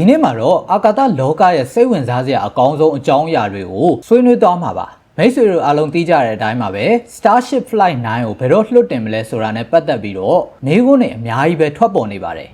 ဒီနေ့မှာတော့အာကာသလောကရဲ့စိတ်ဝင်စားစရာအကောင်းဆုံးအကြောင်းအရာတွေကိုဆွေးနွေးသွားမှာပါမိတ်ဆွေတို့အားလုံးသိကြတဲ့အတိုင်းပါပဲ Starship Flight 9ကိုဘယ်တော့လွှတ်တင်မလဲဆိုတာနဲ့ပတ်သက်ပြီးတော့မိကုန်းနဲ့အများကြီးပဲထွက်ပေါ်နေပါတယ်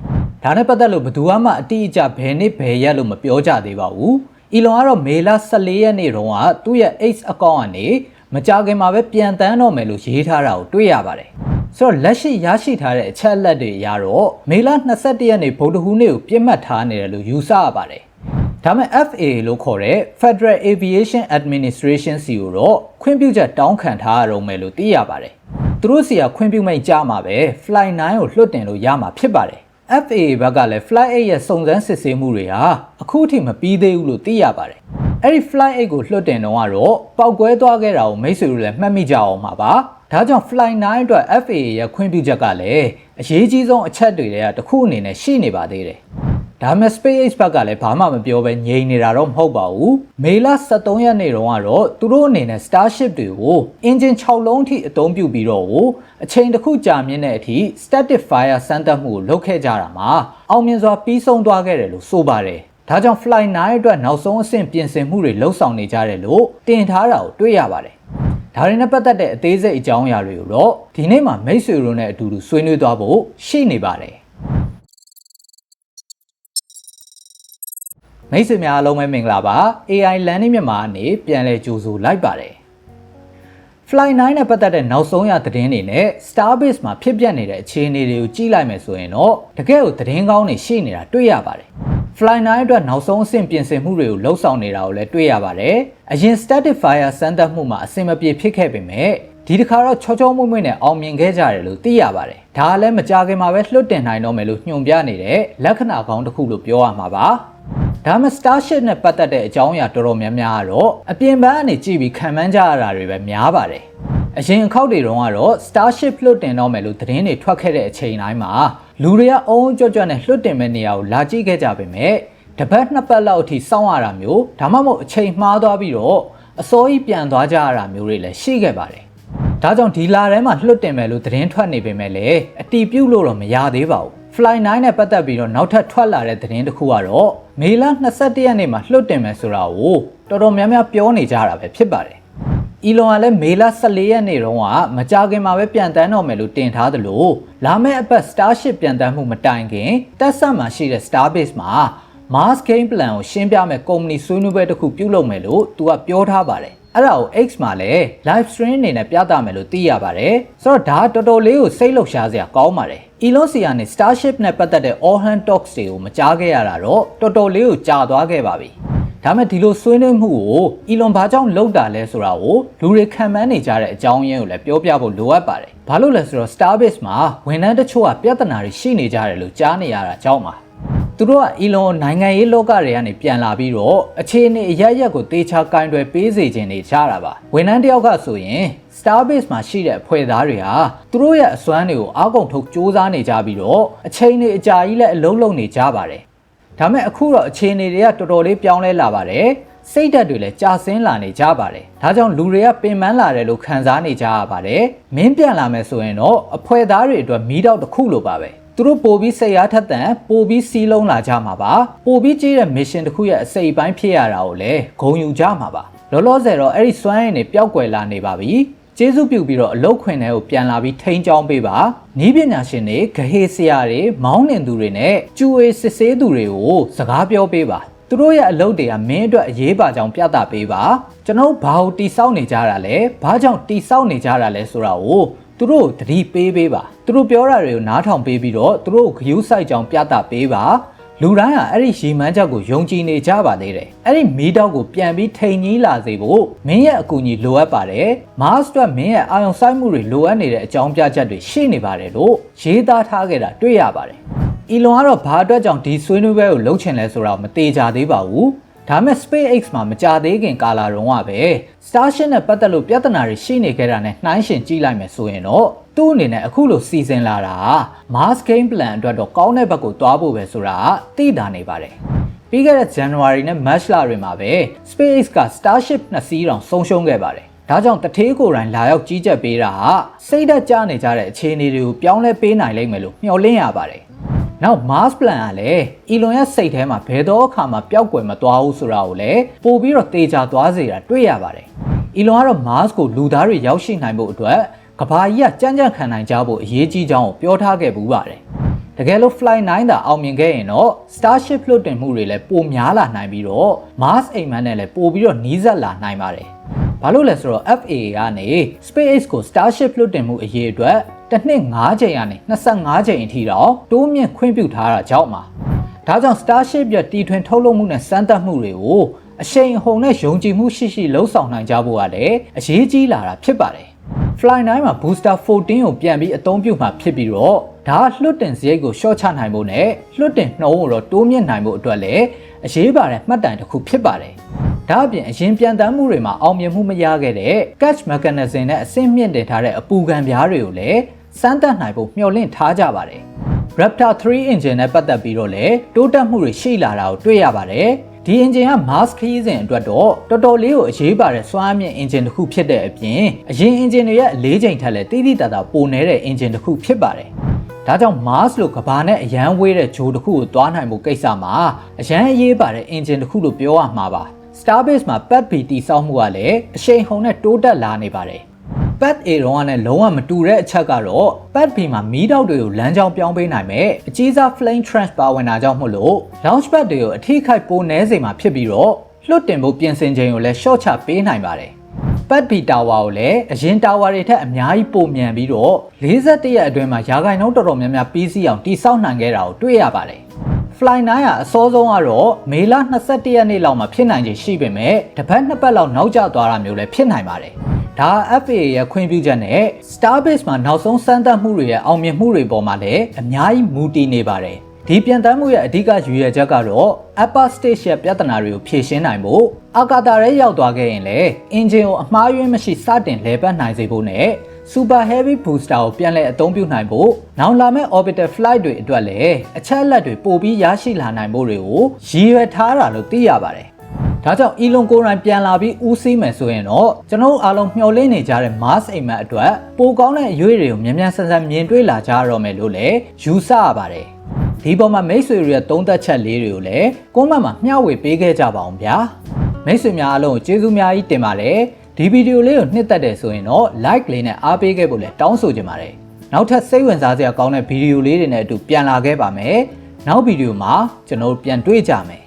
ဒါနဲ့ပတ်သက်လို့ဘယ်သူမှအတိအကျဘယ်နှစ်ဘယ်ရက်လို့မပြောကြသေးပါဘူးအီလွန်ကတော့မေလ14ရက်နေ့တုန်းကသူ့ရဲ့ X အကောင့်ကနေမကြခင်မှာပဲပြန်တန်းတော့မယ်လို့ရေးထားတာကိုတွေ့ရပါတယ် ဆိုတော့လက်ရှိရရှိထားတဲ့အချက်အလက်တွေအရတော့မေလ22ရက်နေ့ဗုဒ္ဓဟူးနေ့ကိုပြစ်မှတ်ထားနေတယ်လို့ယူဆရပါတယ်။ဒါမဲ့ FAA လို့ခေါ်တဲ့ Federal Aviation Administration စီကိုတော့ခွင့်ပြုချက်တောင်းခံထားရတော့မယ်လို့သိရပါတယ်။သူတို့စီကခွင့်ပြုမိတ်ကြမှာပဲ Flight 9ကိုလွှတ်တင်လို့ရမှာဖြစ်ပါတယ်။ FAA ဘက်ကလည်း Flight 8ရဲ့စုံစမ်းစစ်ဆေးမှုတွေဟာအခုထိမပြီးသေးဘူးလို့သိရပါတယ်။ အဲ့ဒီ Flight 8ကိုလွှတ်တင်တော့ကတော့ပောက်ကွဲသွားခဲ့တာကိုမိတ်ဆွေတို့လည်းမှတ်မိကြအောင်ပါပါ။ဒါကြောင့် Flight 9အတွက် FAA ရဲ့ခွင့်ပြုချက်ကလည်းအရေးကြီးဆုံးအချက်တွေထဲကတစ်ခုအနေနဲ့ရှိနေပါသေးတယ်။ဒါမဲ့ SpaceX ဘက်ကလည်းဘာမှမပြောဘဲငြိမ်နေတာတော့မဟုတ်ပါဘူး။မေလ23ရက်နေ့တုန်းကတော့သူတို့အနေနဲ့ Starship တွေကို engine 6လုံးအထိအသုံးပြုပြီးတော့အချိန်တစ်ခုကြာမြင့်တဲ့အထိ static fire စမ်းသပ်မှုကိုလုပ်ခဲ့ကြတာမှာအောင်မြင်စွာပြီးဆုံးသွားခဲ့တယ်လို့ဆိုပါတယ်။ ဒါကြောင့် Flight 9အတွက်နောက်ဆုံးအဆင့်ပြင်ဆင်မှုတွေလှုပ်ဆောင်နေကြတယ်လို့တင်ထားတာကိုတွေ့ရပါတယ်။ဒါတွေနဲ့ပတ်သက်တဲ့အသေးစိတ်အကြောင်းအရာတွေကိုတော့ဒီနေ့မှာမိတ်ဆွေတို့နဲ့အတူတူဆွေးနွေးသွားဖို့ရှိနေပါတယ်မိတ်ဆွေများအားလုံးပဲမင်္ဂလာပါ AI Landing မြန်မာအနေပြန်လည်ကြိုဆိုလိုက်ပါတယ် Fly 9နဲ့ပတ်သက်တဲ့နောက်ဆုံးရသတင်းတွေနဲ့ Starbase မှာဖြစ်ပျက်နေတဲ့အခြေအနေတွေကိုကြည့်လိုက်မယ်ဆိုရင်တော့တကယ်ကိုသတင်းကောင်းတွေရှိနေတာတွေ့ရပါတယ် Fly 9 အတွက်နောက်ဆုံးအဆင့်ပြင်ဆင်မှုတွေကိုလှုပ်ဆောင်နေတာကိုလည်းတွေ့ရပါတယ်။အရင် static fire စမ်းသပ်မှုမှာအဆင်မပြေဖြစ်ခဲ့ပေမဲ့ဒီတစ်ခါတော့ချောချောမွေ့မွေ့နဲ့အောင်မြင်ခဲ့ကြတယ်လို့သိရပါတယ်။ဒါကလည်းမကြခင်မှာပဲလွှတ်တင်နိုင်တော့မယ်လို့ညွှန်ပြနေတဲ့လက္ခဏာကောင်းတစ်ခုလို့ပြောရမှာပါ။ဒါမှ Starship နဲ့ပတ်သက်တဲ့အကြောင်းအရာတော်တော်များများကတော့အပြင်ပန်းကနေကြည့်ပြီးခံမှန်းကြရတာတွေပဲများပါတယ်။အရင်အခောက်တွေတုန်းကတော့ Starship လွှတ်တင်တော့မယ်လို့သတင်းတွေထွက်ခဲ့တဲ့အချိန်တိုင်းမှာ လူတွေကအုံကြွကြွနဲ့လွှတ်တင်မဲ့နေရာကိုလာကြည့်ခဲ့ကြပေမဲ့တပတ်နှစ်ပတ်လောက်အထိစောင့်ရတာမျိုးဒါမှမဟုတ်အချိန်မှားသွားပြီးတော့အစိုးရပြန်သွားကြရတာမျိုးတွေလည်းရှိခဲ့ပါတယ်။ဒါကြောင့်ဒီလာထဲမှာလွှတ်တင်မယ်လို့သတင်းထွက်နေပေမဲ့လည်းအတီးပြုတ်လို့တော့မရသေးပါဘူး။ Fly 9နဲ့ပတ်သက်ပြီးတော့နောက်ထပ်ထွက်လာတဲ့သတင်းတစ်ခုကတော့မေလ22ရက်နေ့မှာလွှတ်တင်မယ်ဆိုတာကိုတော်တော်များများပြောနေကြတာပဲဖြစ်ပါတယ်။ Elon ကလည်းမေလ14ရက်နေ့တုန်းကမကြခင်မှာပဲပြန်တန်းတော့မယ်လို့တင်ထားသလိုလာမယ့်အပတ် Starship ပြန်တန်းမှုမတိုင်ခင်တက်ဆက်မှာရှိတဲ့ Starbase မှာ Mars Game Plan ကိုရှင်းပြမဲ့ကုမ္ပဏီဆွေးနွေးပွဲတစ်ခုပြုလုပ်မယ်လို့သူကပြောထားပါတယ်အဲ့ဒါကို X မှာလည်း live stream အနေနဲ့ပြသမယ်လို့သိရပါတယ်ဆိုတော့ဒါတော်တော်လေးကိုစိတ်လှုပ်ရှားစရာကောင်းပါတယ် Elon Musk ကနေ Starship နဲ့ပတ်သက်တဲ့ All Hand Talks တွေကိုမကြားခဲ့ရတာတော့တော်တော်လေးကိုကြာသွားခဲ့ပါပြီ ဒါမဲ့ဒီလိုဆွေးနွေးမှုကို Elon ဘာကြောင့်လုပ်တာလဲဆိုတာကိုလူတွေခံမှန်းနေကြတဲ့အကြောင်းရင်းကိုလည်းပြောပြဖို့လိုအပ်ပါတယ်။ဘာလို့လဲဆိုတော့ Starbase မှာဝန်ထမ်းတချို့ကပြဿနာတွေရှိနေကြတယ်လို့ကြားနေရတာကြောင့်ပါ။သူတို့ကအီလွန်နိုင်ငံရေးလောကတွေကနေပြန်လာပြီးတော့အခြေအနေအရရက်ကိုတေချာကင်တွယ်ပေးစေခြင်းနေကြတာပါဝန်ထမ်းတယောက်ကဆိုရင် Starbase မှာရှိတဲ့အဖွဲ့သားတွေဟာသူတို့ရဲ့အစွမ်းတွေကိုအားကုန်ထုတ်စ조사နေကြပြီးတော့အချိန်တွေအကြာကြီးလည်းအလုံးလုံးနေကြပါတယ် ဒါမဲ့အခုတော့အခြေအနေတွေကတော်တော်လေးပြောင်းလဲလာပါတယ်စိတ်ဓာတ်တွေလည်းကြာဆင်းလာနေကြပါတယ်။ဒါကြောင့်လူတွေကပင်ပန်းလာတယ်လို့ခံစားနေကြရပါတယ်။မင်းပြန်လာမယ်ဆိုရင်တော့အဖွဲ့သားတွေအတွက်မီးတောက်တစ်ခုလိုပါပဲ။သူတို့ပို့ပြီးစိတ်အားထက်သန်ပို့ပြီးစီးလုံးလာကြမှာပါပို့ပြီးကြီးတဲ့ mission တစ်ခုရဲ့အစိပ်ပိုင်းဖြစ်ရတာကိုလည်းဂုံယူကြမှာပါလောလောဆယ်တော့အဲ့ဒီစွမ်းရည်တွေပျောက်ကွယ်လာနေပါပြီ ကျေးဇူးပြုပြီးတော့အလုတ်ခွင်ထဲကိုပြန်လာပြီးထိန်းချောင်းပေးပါနီးပညာရှင်တွေဂဟေဆရာတွေမောင်းနှင်သူတွေနဲ့ကျူဝေစစ်ဆေးသူတွေကိုစကားပြောပေးပါသူတို့ရဲ့အလုပ်တွေကမင်းအတွက်အရေးပါကြောင်ပြသပေးပါကျွန်တော်ဘာလို့တိဆောက်နေကြတာလဲဘာကြောင့်တိဆောက်နေကြတာလဲဆိုတာကိုသူတို့တတိပေးပေးပါသူတို့ပြောတာတွေကိုနားထောင်ပေးပြီးတော့သူတို့ဂရုစိုက်ကြောင်ပြသပေးပါ လူတိုင်းဟာအဲ့ဒီရီမန်းချက်ကိုယုံကြည်နေကြပါသေးတယ်အဲ့ဒီမီးတောက်ကိုပြန်ပြီးထိန်ကြီးလာစေဖို့မင်းရဲ့အကူအညီလိုအပ်ပါတယ်မတ်စ်အတွက်မင်းရဲ့အာရုံစိုက်မှုတွေလိုအပ်နေတဲ့အကြောင်းပြချက်တွေရှိနေပါတယ်လို့ရေးသားထားခဲ့တာတွေ့ရပါတယ်အီလွန်ကတော့ဘာအတွက်ကြောင့်ဒီဆွေးနွေးပွဲကိုလှုပ်ချင်လဲဆိုတာမသေးကြသေးပါဘူး ဒါမဲ့ SpaceX မှာမကြသေးခင်ကာလတုန်းကပဲ Starship နဲ့ပတ်သက်လို့ပြဿနာတွေရှိနေခဲ့တာနဲ့နှိုင်းယှဉ်ကြည့်လိုက်မယ်ဆိုရင်တော့သူ့အနေနဲ့အခုလိုစီစဉ်လာတာ Mars Game Plan အတွက်တော့ကောင်းတဲ့ဘက်ကိုသွားဖို့ပဲဆိုတာသိတာနေပါတယ်ပြီးခဲ့တဲ့ January နဲ့ March လတွေမှာပဲ SpaceX က Starship နှစ်စီးတောင်ဆုံးရှုံးခဲ့ပါတယ်ဒါကြောင့်တထေးကိုယ်တိုင်လာရောက်ကြီးကြပ်ပေးတာဟာစိတ်ဓာတ်ကျနေကြတဲ့အခြေအနေတွေကိုပြောင်းလဲပေးနိုင်လိမ့်မယ်လို့မျှော်လင့်ရပါတယ် နောက် Mars plan ကလည်း Elon ရဲ့စိတ်ထဲမှာဘယ်တော့အခါမှပျောက်ကွယ်မသွားဘူးဆိုတာကိုလည်းပို့ပြီးတော့တေချာသွားစေတာတွေ့ရပါတယ်။ Elon ကတော့ Mars ကိုလူသားတွေရောက်ရှိနိုင်ဖို့အတွက်ကဘာကြီးကကြမ်းကြမ်းခံနိုင်ကြဖို့အရေးကြီးကြောင်းကိုပြောထားခဲ့ပူးပါတယ်။တကယ်လို့ Flight 9သာအောင်မြင်ခဲ့ရင်တော့ Starship လွှတ်တင်မှုတွေလည်းပိုများလာနိုင်ပြီးတော့ Mars အိမ်မက်နဲ့လည်းပိုပြီးတော့နီးစပ်လာနိုင်ပါတယ်။ဘာလို့လဲဆိုတော့ FAA ကနေ SpaceX ကို Starship လွှတ်တင်မှုအရေးအတွက် တစ်နှစ်9ချိန်ကနေ25ချိန်အထိတော့တိုးမြင့်ခွင့်ပြုထားတာကြောင့်ပါ။ဒါကြောင့် Starship ရဲ့တီထွင်ထုတ်လုပ်မှုနဲ့စမ်းသပ်မှုတွေကိုအရှိန်အဟုန်နဲ့ယုံကြည်မှုရှိရှိလှုပ်ဆောင်နိုင်ကြဖို့ကလည်းအရေးကြီးလာတာဖြစ်ပါတယ်။ Fly 9 မှာ Booster 14ကိုပြန်ပြီးအသုံးပြုမှာဖြစ်ပြီးတော့ ဒါကလွှတ်တင်စရိတ်ကိုရှော့ချနိုင်ဖို့နဲ့လွှတ်တင်နှုံးကိုတော့တိုးမြင့်နိုင်ဖို့အတွက်လည်းအရေးပါတဲ့မှတ်တိုင်တစ်ခုဖြစ်ပါတယ်။ဒါအပြင်အရင်ပြန်တမ်းမှုတွေမှာအောင်မြင်မှုမရခဲ့တဲ့ catch mechanism နဲ့အဆင့်မြင့်တင်ထားတဲ့အပူခံပြားတွေကိုလည်းစမ်းသပ်နိုင်ဖို့မျှော်လင့်ထားကြပါတယ်။ Raptor 3 engine နဲ့ပတ်သက်ပြီးတော့လည်းတိုးတက်မှုတွေရှိလာတာကိုတွေ့ရပါတယ်။ဒီ engine က mass ခရီးစဉ်အတွက်တော့တော်တော်လေးကိုအရေးပါတဲ့စွမ်းအားမြင့် engine တစ်ခုဖြစ်တဲ့အပြင်အရင် engine တွေရဲ့အလေးချိန်ထက်လည်းတိတိတသာပိုနေတဲ့ engine တစ်ခုဖြစ်ပါတယ်။ ဒါကြောင့် Mars လို့ကဘာနဲ့အရန်ဝေးတဲ့ဂျိုးတစ်ခုကိုသွားနိုင်မှုကိစ္စမှာအရန်အရေးပါတဲ့ engine တစ်ခုလို့ပြောရမှာပါ။ Starbase မှာ Pad B တိစောက်မှုကလည်းအရှိန်ဟုန်နဲ့တိုးတက်လာနေပါတယ်။ Pad A တော့ကလည်းလုံးဝမတူတဲ့အချက်ကတော့ Pad B မှာမီးတောက်တွေကိုလမ်းကြောင်းပြောင်းပေးနိုင်မဲ့အကြီးစား flame trench ပါဝင်တာကြောင့်မို့လို့ launch pad တွေကိုအထိခိုက်ပိုနှဲစေမှာဖြစ်ပြီးတော့လွတ်တင်ဖို့ပြင်ဆင်ချိန်ကိုလည်း short ချပေးနိုင်ပါတယ်။ Pad B Tower ကိုလည်းအရင် Tower တွေထက်အများကြီးပိုမြန်ပြီးတော့41ရက်အတွင်းမှာရာဂိုင်နှုန်းတော်တော်များများပြီးစီးအောင်တိစောက်နိုင်ခဲ့တာကိုတွေ့ရပါတယ်။ Fly 9ကအစောဆုံးကတော့မေလ21ရက်နေ့လောက်မှာဖြစ်နိုင်ခြေရှိပေမဲ့တစ်ပတ်နှစ်ပတ်လောက်နောက်ကျသွားတာမျိုးလည်းဖြစ်နိုင်ပါတယ်။ဒါ FAA ရဲ့ခွင့်ပြုချက်နဲ့ Starbase မှာနောက်ဆုံးစမ်းသပ်မှုတွေရဲ့အောင်မြင်မှုတွေပေါ်မှာလည်းအများကြီးမူတည်နေပါတယ်။ ဒီပြန်တမ်းမှုရဲ့အဓိကရည်ရွယ်ချက်ကတော့ upper stage ရဲ့ပြဿနာတွေကိုဖြေရှင်းနိုင်ဖို့အာကာသရဲရောက်သွားခဲ့ရင်လည်း engine ကိုအမှားယွင်းမရှိစတင်လဲပတ်နိုင်စေဖို့နဲ့ super heavy booster ကိုပြန်လည်အသုံးပြုနိုင်ဖို့နောက်လာမယ့် orbital flight တွေအတွက်လည်းအချက်အလက်တွေပိုပြီးရရှိလာနိုင်ဖို့တွေကိုရည်ရွယ်ထားတာလို့သိရပါတယ်။ဒါကြောင့် Elon ကိုယ်တိုင်ပြန်လာပြီးဦးစီးမယ်ဆိုရင်တော့ကျွန်တော်တို့အားလုံးမျှော်လင့်နေကြတဲ့ Mars အိမ်မက်အတွက်ပိုကောင်းတဲ့အရွေးတွေကိုမြန်မြန်ဆန်ဆန်မြင်တွေ့လာကြရတော့မယ်လို့လည်းယူဆရပါတယ်။ ဒီပေါ်မှာမိတ်ဆွေတွေရဲ့သုံးသက်ချက်လေးတွေကိုလည်းကွန်မန့်မှာမျှဝေပေးခဲ့ကြပါအောင်ဗျာ။မိတ်ဆွေများအားလုံးကိုကျေးဇူးအများကြီးတင်ပါတယ်။ဒီဗီဒီယိုလေးကိုနှစ်သက်တယ်ဆိုရင်တော့ like လေးနဲ့အားပေးခဲ့ဖို့လည်းတောင်းဆိုချင်ပါတယ်။နောက်ထပ်စိတ်ဝင်စားစရာကောင်းတဲ့ဗီဒီယိုလေးတွေနဲ့အတူပြန်လာခဲ့ပါမယ်။နောက်ဗီဒီယိုမှာကျွန်တော်တို့ပြန်တွေ့ကြမယ်